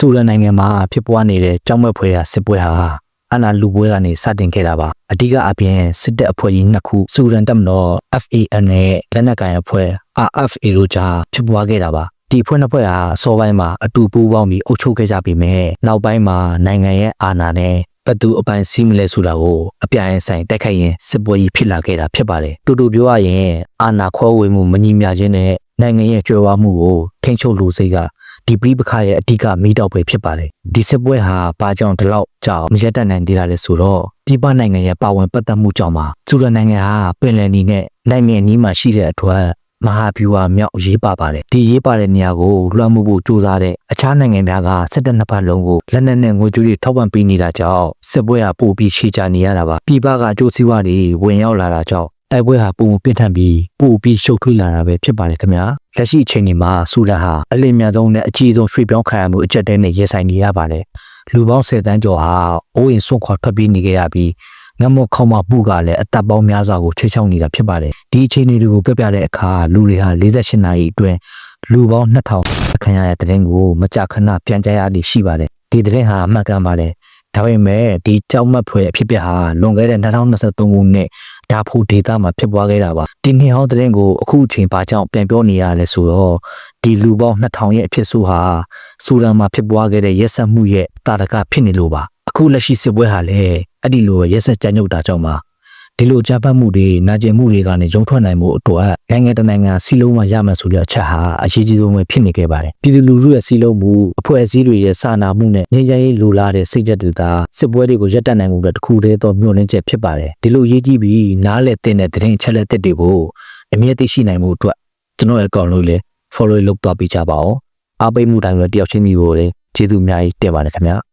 ဆူဒန်နိုင်ငံမှာဖြစ်ပွားနေတဲ့ကြောက်မက်ဖွယ်ရာစစ်ပွဲဟာအနာလူပွဲကနေစတင်ခဲ့တာပါအဓိကအပြင်စစ်တပ်အဖွဲ့ကြီးနှစ်ခုဆူဒန်တပ်မတော် FAN နဲ့လက်နက်ကိုင်အဖွဲ့ RFA တို့ကြားဖြစ်ပွားခဲ့တာပါဒီဖွဲ့နှစ်ဖွဲ့ဟာအစောပိုင်းမှာအတူပူးပေါင်းပြီးအုပ်ချုပ်ခဲ့ကြပြီးမြဲနောက်ပိုင်းမှာနိုင်ငံရဲ့အာဏာနဲ့ဘသူအပိုင်စီးမလဲဆိုတာကိုအပြိုင်ဆိုင်တိုက်ခိုက်ရင်စစ်ပွဲကြီးဖြစ်လာခဲ့တာဖြစ်ပါတယ်တူတူပြောရရင်အာဏာခွဲဝေမှုမညီမျှခြင်းနဲ့နိုင်ငံရဲ့ကြွယ်ဝမှုကိုထိန်းချုပ်လူစိတ်က ဒီပြိပခရဲ့အဓိကမိတော့ပဲဖြစ်ပါတယ်ဒီစစ်ပွဲဟာဘာကြောင့်ဒီလောက်ကြောင်မရက်တတ်နိုင်သေးတာလဲဆိုတော့ပြည်ပနိုင်ငံရဲ့ပါဝင်ပတ်သက်မှုကြောင့်ပါဆူဒန်နိုင်ငံဟာပင်လယ်နီနဲ့နိုင်မြအနီးမှာရှိတဲ့အတွက်မဟာဗျူဟာမြောက်အရေးပါပါတယ်ဒီရေးပါတဲ့နေရာကိုလွှမ်းမိုးဖို့ကြိုးစားတဲ့အခြားနိုင်ငံများကစစ်တပ်နှစ်ဖက်လုံးကိုလက်နက်နဲ့ငွေကြေးတွေထောက်ပံ့ပေးနေတာကြောင့်စစ်ပွဲဟာပိုပြီးရှေ့ချနေရတာပါပြည်ပကအကျိုးစီးပွားတွေဝင်ရောက်လာတာကြောင့်တိုက်ပွဲဟာပုံပြင်းထန်ပြီးပိုပြီးရှုပ်ထွေးလာတာပဲဖြစ်ပါလေခင်ဗျာ လက်ရှိအချိန်ဒီမှာဆူဒန်ဟာအလင်းမြတ်ဆုံးနဲ့အကြီးဆုံးရွှေ့ပြောင်းခံရမှုအကြက်တဲနဲ့ရင်ဆိုင်နေရပါတယ်လူပေါင်း10တန်းကျော်ဟာအိုးအိမ်ဆွန့်ခွာထွက်ပြေးနေကြရပြီးငမခေါမပူကလည်းအသက်ပေါင်းများစွာကိုချိတ်ချောက်နေတာဖြစ်ပါတယ်ဒီအခြေအနေတွေကိုပြပြတဲ့အခါလူတွေဟာ48နာရီအတွင်းလူပေါင်း2000အခမ်းရတဲ့တဲ့ရင်ကိုမကြခဏပြန်ကြရသည်ရှိပါတယ်ဒီတဲ့ရင်ဟာအမှန်ကန်ပါတယ် ဒါပေမဲ့ဒီကြောက်မက်ဖွယ်အဖြစ်ပြက်ဟာလွန်ခဲ့တဲ့2023ခုနှစ်ဒါဖို့ဒေတာမှာဖြစ်ပွားခဲ့တာပါဒီနှစ်ဟောင်းတဲ့ရင်ကိုအခုအချိန်ပါကြောင့်ပြန်ပြောနေရလဲဆိုတော့ဒီလူပေါင်း2000ရဲ့အဖြစ်ဆိုးဟာဆူဒန်မှာဖြစ်ပွားခဲ့တဲ့ရက်စက်မှုရဲ့တာရကဖြစ်နေလို့ပါအခုလက်ရှိစစ်ပွဲဟာလည်းအဲ့ဒီလိုရက်စက်ကြမ်းကြုတ်တာကြောင့်ပါ ဒီလိုကြားပတ်မှုတွေနာကျင်မှုတွေကနေရုံထွက်နိုင်မှုအတွက်နိုင်ငံတကာနိုင်ငံစီလုံးမှာရမယ်ဆိုတဲ့အချက်ဟာအရေးကြီးဆုံးပဲဖြစ်နေခဲ့ပါတယ်ပြည်သူလူထုရဲ့စီလုံးမှုအဖွဲ့အစည်းတွေရဲ့စာနာမှုနဲ့ငြိမ်းချမ်းရေးလိုလားတဲ့စိတ်ဓာတ်တွေသာစစ်ပွဲတွေကိုရပ်တန့်နိုင်မှုအတွက်တစ်ခုတည်းသောမျှော်လင့်ချက်ဖြစ်ပါတယ်ဒီလိုရေးကြည့်ပြီးနားလည်တဲ့တဲ့တဲ့ချက်လက်တစ်တွေကိုအမြဲသိရှိနိုင်မှုအတွက်ကျွန်တော်ရဲ့အကောင့်လို့လေ follow လုပ်သွားပေးကြပါဦးအားပေးမှုတိုင်းလည်းတယောက်ချင်းစီကိုလည်းကျေးဇူးအများကြီးတင်ပါတယ်ခင်ဗျာ